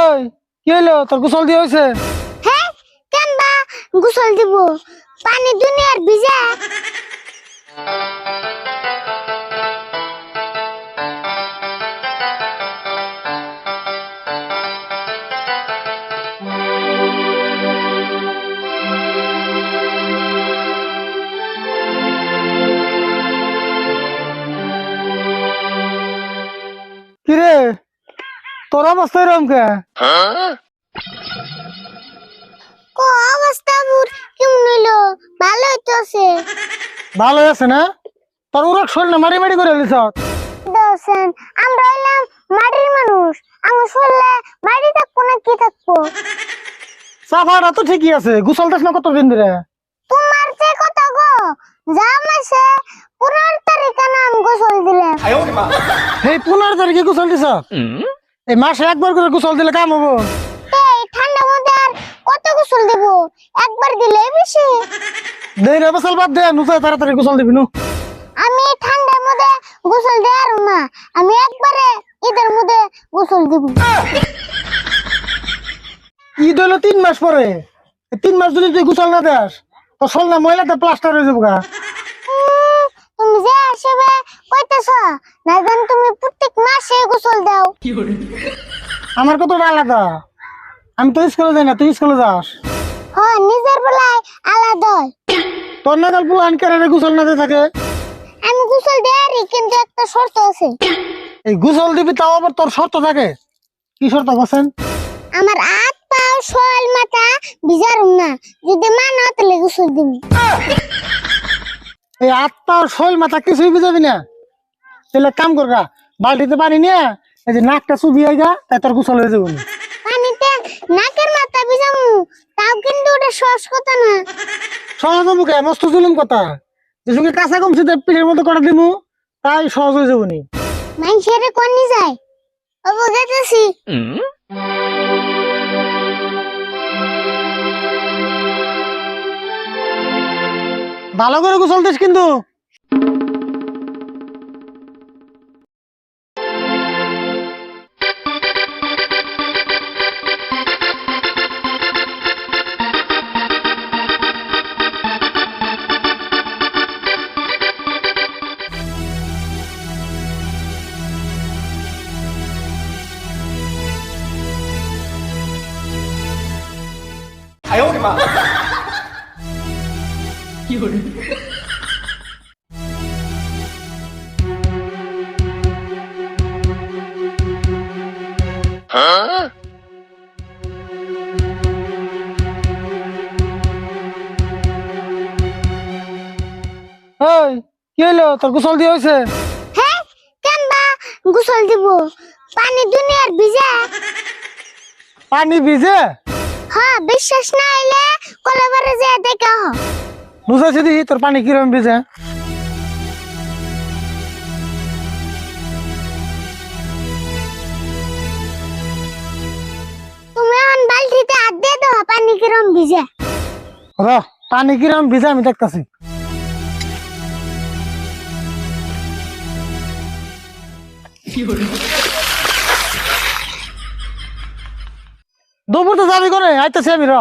ওই কি হলো তোর গোসল দিয়ে হয়েছে হ্যাঁ কেন বা গোসল দিব। পানি দুনিয়ার ভিজা। তোর অবস্থা এরকম কে? কো অবস্থা মোর কেমন হইল? ভালো হইতেছে। ভালো আছে না? তোর উড়ক শরীর না মারি মারি করে লিস দোসেন আমরা হইলাম মাটির মানুষ। আমার শরীরে মাটি থাকব না কি থাকব? সাফাটা তো ঠিকই আছে গোসল দাস না কত দিন ধরে? তোমার যে কথা গো? যা মাসে পনেরো তারিখে নাম গোসল দিলে এই পনেরো তারিখে গোসল দিছ? এই মাসে একবার করে গোসল দিলে কাম হব। এই ঠান্ডা মধ্যে আর কত গোসল দিব? একবার দিলে বেশি। দেই রে গোসল বাদ দে নুসাই তাড়াতাড়ি গোসল দিবি নু? আমি ঠান্ডার মধ্যে গোসল দেওয়ার না আমি একবারে ঈদের মধ্যে গোসল দিব। ঈদ হলো তিন মাস পরে। তিন মাস যদি তুই গোসল না দেস তো না ময়লাতে প্লাস্টার হয়ে যাব গা। তুমি যে আসবে কইতেছ না জান তুমি মাসে গোসল দাও। আমার কত আলাদা? আমি তো স্কুলে যাই না তুই স্কুলে যাস। হ নিজের বেলায় আলাদা হয়। তোর নাগাল গোসল না দিয়ে থাকে? আমি গোসল কিন্তু একটা শর্ত আছে। এই গোসল দিবি তাও আবার তোর শর্ত থাকে? কি শর্ত বসেন আমার হাত পা শোয়াল মাথা ভিজারুম না। যদি মানো তাহলে গোসল দিব। এই আত্মা শৈল মাথা কিছুই বুঝাবি না। তাহলে কাম করগা বালতিতে পানি নিয়ে এই যে নাকটা চুবি গা তাই তোর গোসল হয়ে যাব। পানিতে নাকের মাথা ভিজামু তাও কিন্তু ওটা সহজ কথা না। সহজ মুখে মস্ত জুলুম কথা। যে সঙ্গে কাঁচা কমছি পিঠের মতো করে দিমু তাই সহজ হয়ে যাব নি। মানুষের কোনি যায়? বাবু গেতেছি ভালো করে গোসল দিস কিন্তু। ওই কি হইল? তোর গোসল দিয়ে হয়েছে হ্যাঁ কেন বা গোসল দিব। পানি দুনিয়ার ভিজা। পানি ভিজে? হ্যাঁ বিশ্বাস না হইলে কলেবারে যে দেখা হ বুঝাইছি দি তোর পানি কিরম ভিজে তুমি এখন বালতিতে হাত দিয়ে দাও পানি কিরম ভিজে র পানি কিরম ভিজে আমি দেখতাছি দুপুর তো দাবি করে আইতেছি আমি র।